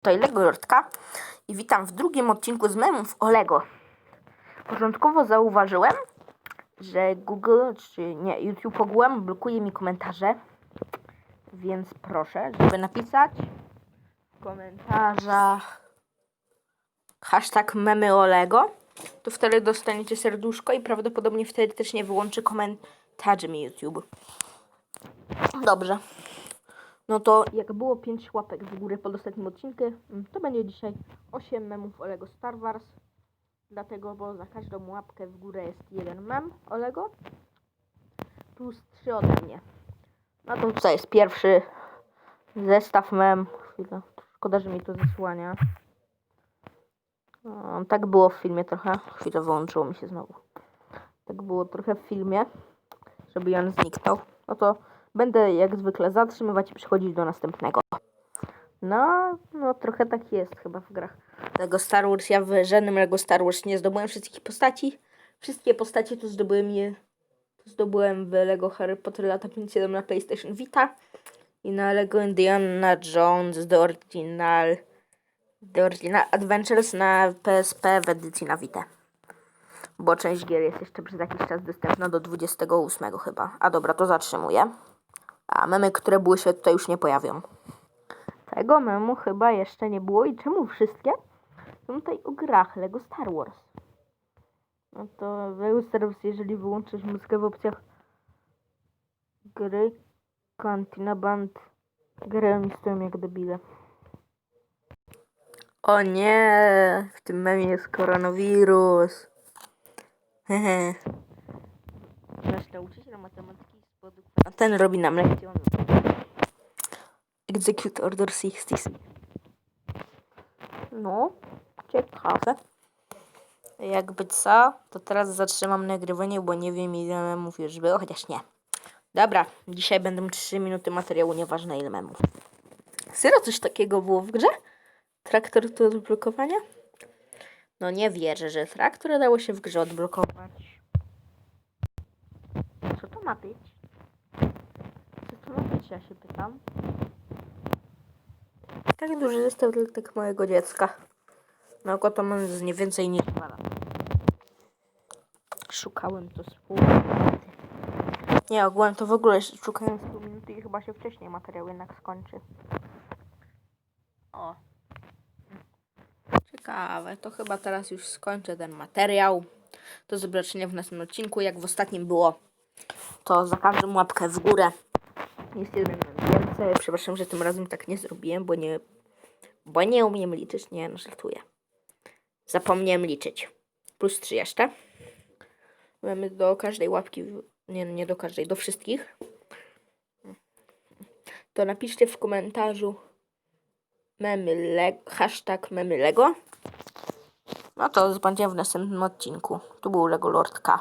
Tutaj Lego Lordka i witam w drugim odcinku z memów o Lego. Początkowo zauważyłem, że Google, czy nie, YouTube ogółem blokuje mi komentarze, więc proszę, żeby napisać w komentarzach hashtag memy o Lego, to wtedy dostaniecie serduszko i prawdopodobnie wtedy też nie wyłączy komentarzy mi YouTube. Dobrze. No to jak było 5 łapek w górę pod ostatnim odcinkiem, mm, to będzie dzisiaj 8 memów o Lego Star Wars. Dlatego, bo za każdą łapkę w górę jest jeden mem o Lego. Plus 3 ode mnie. No to tutaj jest pierwszy zestaw mem. Chwila. Szkoda, że mi to zasłania. O, tak było w filmie trochę. Chwilę wyłączyło mi się znowu. Tak było trochę w filmie, żeby on zniknął. No to będę jak zwykle zatrzymywać i przechodzić do następnego. No, no trochę tak jest chyba w grach. Lego Star Wars, ja w żadnym Lego Star Wars nie zdobyłem wszystkich postaci. Wszystkie postacie to zdobyłem je to zdobyłem w Lego Harry Potter lata 57 na PlayStation Vita i na Lego Indiana Jones The Original The Original Adventures na PSP w edycji na Vita. Bo część gier jest jeszcze przez jakiś czas dostępna do 28 chyba. A dobra, to zatrzymuję. A memy, które były się tutaj już nie pojawią. Tego memu chyba jeszcze nie było. I czemu wszystkie? Są tutaj o grach Lego Star Wars. No to w Lego Star Wars, jeżeli wyłączysz muzykę w opcjach gry, Cantina Band, grają mi stoją jak debile. O nie, w tym memie jest koronawirus. Hehe. Nasz nauczyciel matematyki A ten robi nam lekcję. Execute Order 66. No, ciekawe. Jakby co, to teraz zatrzymam nagrywanie, bo nie wiem ile memów już było, chociaż nie. Dobra, dzisiaj będą 3 minuty materiału, nieważne ile memów. Serio coś takiego było w grze? Traktor do odblokowania? No nie wierzę, że traktor dało się w grze odblokować. Ma być? Co to ma być, ja się pytam. Tak duży zestaw dla tak mojego dziecka. No oko to mam z nie więcej niż dwa lata. Szukałem to z pół minuty. Nie, ogółem to w ogóle szukałem z pół minuty i chyba się wcześniej materiał jednak skończy. O. Ciekawe, to chyba teraz już skończę ten materiał. Do zobaczenia w następnym odcinku. Jak w ostatnim było, to za każdą łapkę w górę jest jeden więcej. Przepraszam, że tym razem tak nie zrobiłem, bo nie, bo nie umiem liczyć. Nie, no żartuję. Zapomniałem liczyć. Plus 3 jeszcze. Mamy do każdej łapki, nie, nie do każdej, do wszystkich. To napiszcie w komentarzu memy le- hashtag memy Lego. No to zobaczymy w następnym odcinku. Tu był Lego Lordka.